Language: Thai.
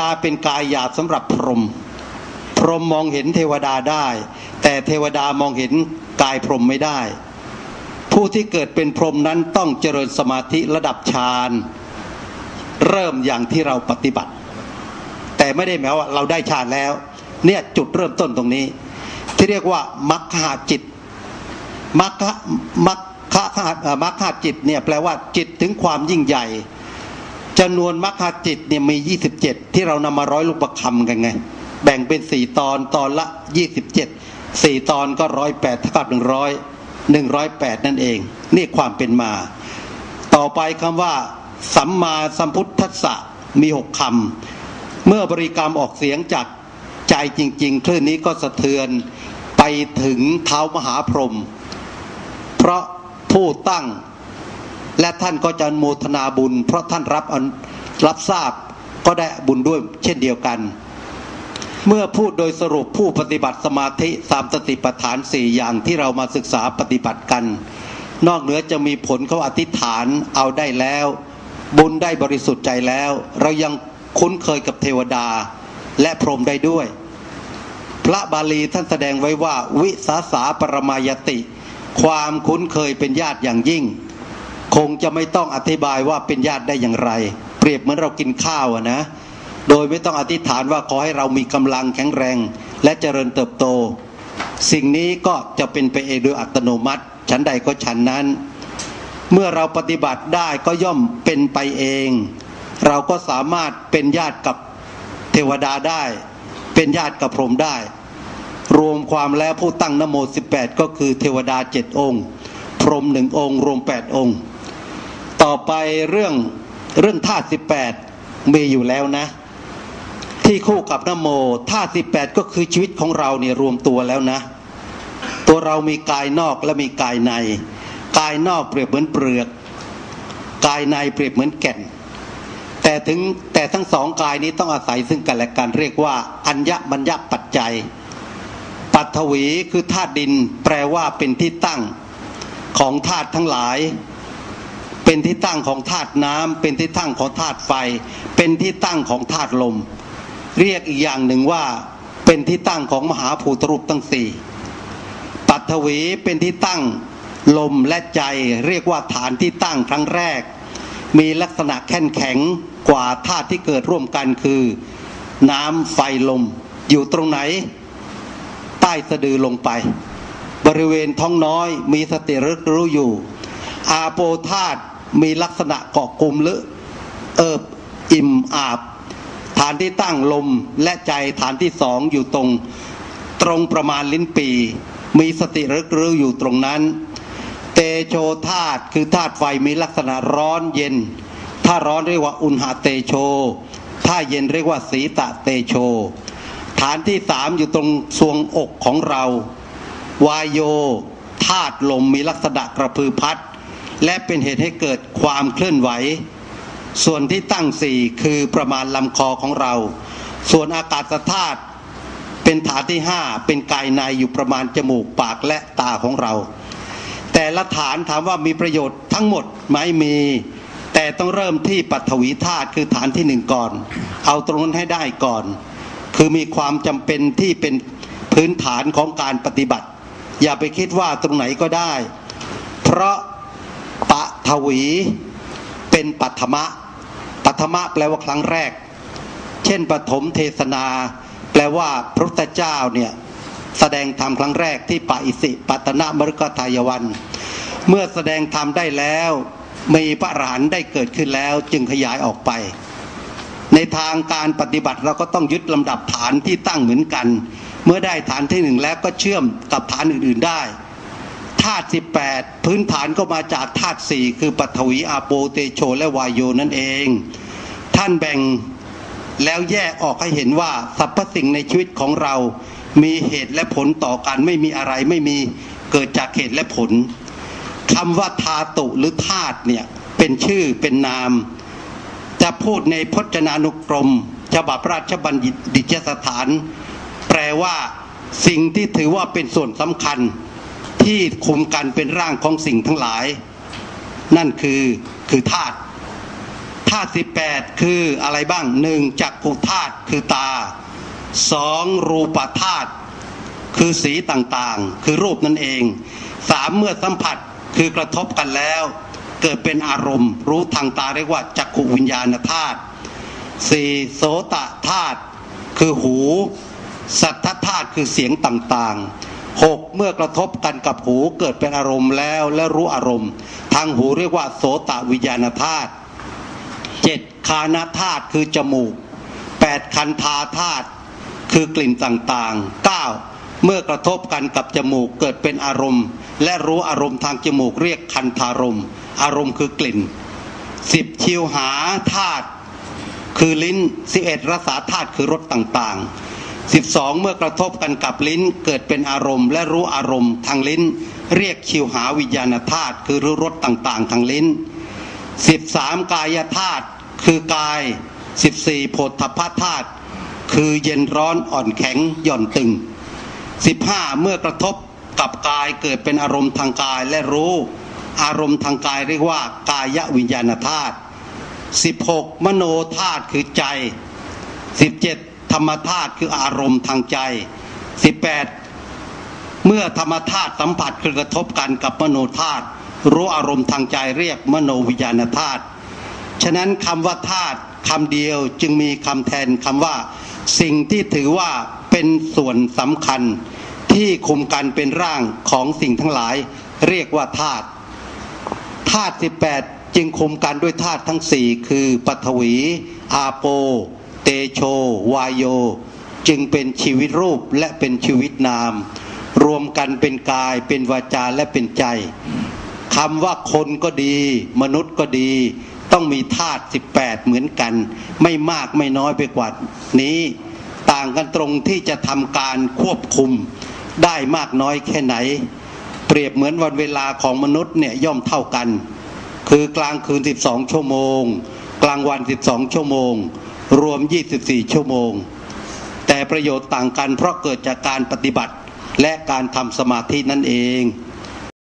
ตาเป็นกายหยาบสำหรับพรหมพรหมมองเห็นเทวดาได้ แต่เทวดามองเห็นกายพรหมไม่ได้ ผู้ที่เกิดเป็นพรหมนั้นต้องเจริญสมาธิระดับฌานเริ่มอย่างที่เราปฏิบัติ แต่ไม่ได้หมายว่าเราได้ฌานแล้ว เนี่ยจุดเริ่มต้นตรงนี้ ที่เรียกว่ามัคคาจิตมัคคะมัคคะมัคคาจิตเนี่ยแปลว่าจิตถึงความยิ่งใหญ่ จำนวนมัคคจิตเนี่ยมี 27 ที่เรานำมาร้อยลูกประคำกันไง แบ่งเป็นสี่ตอนตอนละ 27สี่ตอนก็ร้อยแปดเท่ากับหนึ่งร้อยหนึ่งร้อยแปดนั่นเอง นี่ความเป็นมา ต่อไปคำว่า สัมมาสัมพุทธัสสะมีหกคำเมื่อบริกรรมออกเสียงจากใจจริง ๆ คลื่นนี้ก็สะเทือนไปถึงเท้ามหาพรหมเพราะผู้ตั้ง และท่านก็จะโมทนาบุญ เพราะท่านรับรับทราบก็ได้บุญด้วยเช่นเดียวกัน เมื่อพูดโดยสรุปผู้ปฏิบัติสมาธิสามสติปัฏฐานสี่อย่างที่เรามาศึกษาปฏิบัติกัน นอกเหนือจะมีผลเขาอธิษฐานเอาได้แล้ว บุญได้บริสุทธิ์ใจแล้ว เรายังคุ้นเคยกับเทวดาและพรหมได้ด้วย พระบาลีท่านแสดงไว้ว่า วิสาสาปรมายติ ความคุ้นเคยเป็นญาติอย่างยิ่ง คงจะไม่ต้องอธิบายว่าเป็นญาติได้อย่างไร เปรียบเหมือนเรากินข้าวนะ โดยไม่ต้องอธิษฐานว่าขอให้เรามีกำลังแข็งแรง และเจริญเติบโต สิ่งนี้ก็จะเป็นไปเองโดยอัตโนมัติฉันใดก็ฉันนั้น เมื่อเราปฏิบัติได้ก็ย่อมเป็นไปเอง เราก็สามารถเป็นญาติกับเทวดาได้ เป็นญาติกับพรหมได้ รวมความแล้วผู้ตั้งนโมสิบแปดก็คือเทวดาเจ็ดองค์ พรหมหนึ่งองค์ รวมแปดองค์ ต่อไปเรื่องเรื่องธาตุสิบแปดมีอยู่แล้วนะ ที่คู่กับนโมธาตุสิบแปดก็คือชีวิตของเราเนี่ยรวมตัวแล้วนะ ตัวเรามีกายนอกและมีกายใน กายนอกเปรียบเหมือนเปลือก กายในเปรียบเหมือนแก่น แต่ถึงแต่ทั้งสองกายนี้ต้องอาศัยซึ่งกันและกันเรียกว่า อัญญมัญญปัจจัย ปัทวีคือธาตุดินแปลว่าเป็นที่ตั้งของธาตุทั้งหลาย เป็นที่ตั้งของธาตุน้ำเป็นที่ตั้งของธาตุไฟ เป็นที่ตั้งของธาตุลม เรียกอีกอย่างหนึ่งว่าเป็นที่ตั้งของมหาภูตรูปทั้งสี่ปัทวีเป็นที่ตั้งลมและใจเรียกว่าฐานที่ตั้งครั้งแรก มีลักษณะแข็งแข็งกว่าธาตุที่เกิดร่วมกันคือ น้ำไฟลม อยู่ตรงไหน ใต้สะดือลงไป บริเวณท้องน้อยมีสติรึกรู้อยู่ อาโปธาตุ มีลักษณะเกาะกลุ่มหรือเอิบอิ่มอาบ ฐานที่ตั้งลมและใจฐานที่สองอยู่ตรง ตรงประมาณลิ้นปี มีสติรึกรู้อยู่ตรงนั้น เตโชธาตุคือธาตุไฟมีลักษณะร้อนเย็น ถ้าร้อนเรียกว่าอุณหเตโช ถ้าเย็นเรียกว่าสีตะเตโช ฐานที่สามอยู่ตรงทรวงอกของเรา วายโยธาตุลมมีลักษณะกระพือพัด และเป็นเหตุให้เกิดความเคลื่อนไหว ส่วนที่ตั้งสี่คือประมาณลำคอของเรา ส่วนอากาศธาตุเป็นฐานที่ห้าเป็นกายในอยู่ประมาณจมูกปากและตาของเรา แต่ละฐานถามว่ามีประโยชน์ทั้งหมดไหมมี แต่ต้องเริ่มที่ปัทวีธาตุคือฐานที่หนึ่งก่อน เอาตรงนั้นให้ได้ก่อน คือมีความจำเป็นที่เป็นพื้นฐานของการปฏิบัติ อย่าไปคิดว่าตรงไหนก็ได้ เพราะ ทวีเป็นปัทมะ ปัทมะแปลว่าครั้งแรก เช่นปฐมเทศนา แปลว่าพระพุทธเจ้าเนี่ยแสดงธรรมครั้งแรกที่ปะอิสิปัตนะมรุกทายวัน เมื่อแสดงธรรมได้แล้วมีพระอรหันต์ได้เกิดขึ้นแล้วจึงขยายออกไป ในทางการปฏิบัติเราก็ต้องยึดลำดับฐานที่ตั้งเหมือนกัน เมื่อได้ฐานที่หนึ่งแล้วก็เชื่อมกับฐานอื่นๆได้ ธาตุสิบแปดพื้นฐานก็มาจากธาตุสี่คือปัทวีอาโปเตโชและวายโยนั่นเอง ท่านแบ่งแล้วแยกออกให้เห็นว่าสรรพสิ่งในชีวิตของเรา มีเหตุและผลต่อกันไม่มีอะไรไม่มีเกิดจากเหตุและผลคำว่าธาตุหรือธาตุเนี่ยเป็นชื่อเป็นนาม จะพูดในพจนานุกรมฉบับราชบัณฑิตสถาน แปลว่าสิ่งที่ถือว่าเป็นส่วนสำคัญ ที่คุมกันเป็นร่างของสิ่งทั้งหลาย นั่นคือคือธาตุธาตุสิบแปดคืออะไรบ้างหนึ่งจักขุธาตุคือตาสองรูปธาตุคือสีต่างๆ คือรูปนั่นเองสามเมื่อสัมผัสคือกระทบกันแล้ว เกิดเป็นอารมณ์ รู้ทางตาเรียกว่าจักขุวิญญาณธาตุสี่โสตธาตุคือหู สัทธธาตุคือเสียงต่างๆ หกเมื่อกระทบกันกับหูเกิดเป็นอารมณ์แล้วและรู้อารมณ์ ทางหูเรียกว่า โสตวิญญาณธาตุเจ็ดคานธาตุคือจมูกแปดคันธาธาตุคือกลิ่นต่างๆเก้าเมื่อกระทบกันกับจมูกเกิดเป็นอารมณ์ และรู้อารมณ์ทางจมูกเรียกคันธารมอารมณ์คือกลิ่นสิบชิวหาธาตุคือลิ้นสิบเอ็ดรสาธาตุคือรสต่างๆ สิบสองเมื่อกระทบกันกับลิ้นเกิดเป็นอารมณ์ และรู้อารมณ์ทางลิ้น เรียกชิวหาวิญญาณธาตุคือรู้รสต่างๆ ทางลิ้นสิบสามกายธาตุคือกายสิบสี่โพธพธาตุคือเย็นร้อนอ่อนแข็งหย่อนตึงสิบห้าเมื่อกระทบกับกายเกิดเป็นอารมณ์ทางกายและรู้ อารมณ์ทางกายเรียกว่ากายวิญญาณธาตุสิบหกมโนธาตุคือใจสิบเจ็ด ธรรมธาตุคืออารมณ์ทางใจสิบแปดเมื่อธรรมธาตุสัมผัสคือกระทบกันกับมโนธาตุรู้อารมณ์ทางใจเรียกมโนวิญญาณธาตุฉะนั้นคำว่าธาตุคำเดียวจึงมีคำแทนคำว่า สิ่งที่ถือว่าเป็นส่วนสำคัญ ที่คุมกันเป็นร่างของสิ่งทั้งหลาย เรียกว่าธาตุธาตุสิบแปดจึงคุมกันด้วยธาตุทั้งสี่คือปัทวี อาโป เตโช วายโย จึงเป็นชีวิตรูปและเป็นชีวิตนาม รวมกันเป็นกายเป็นวาจาและเป็นใจคำว่าคนก็ดี มนุษย์ก็ดี ต้องมีธาตุสิบแปดเหมือนกัน ไม่มากไม่น้อยไปกว่านี้ ต่างกันตรงที่จะทำการควบคุมได้มากน้อยแค่ไหน เปรียบเหมือนวันเวลาของมนุษย์เนี่ยย่อมเท่ากัน คือกลางคืน 12 ชั่วโมง กลางวัน 12 ชั่วโมง รวม 24 ชั่วโมง แต่ประโยชน์ต่างกันเพราะเกิดจากการปฏิบัติและการทำสมาธินั่นเอง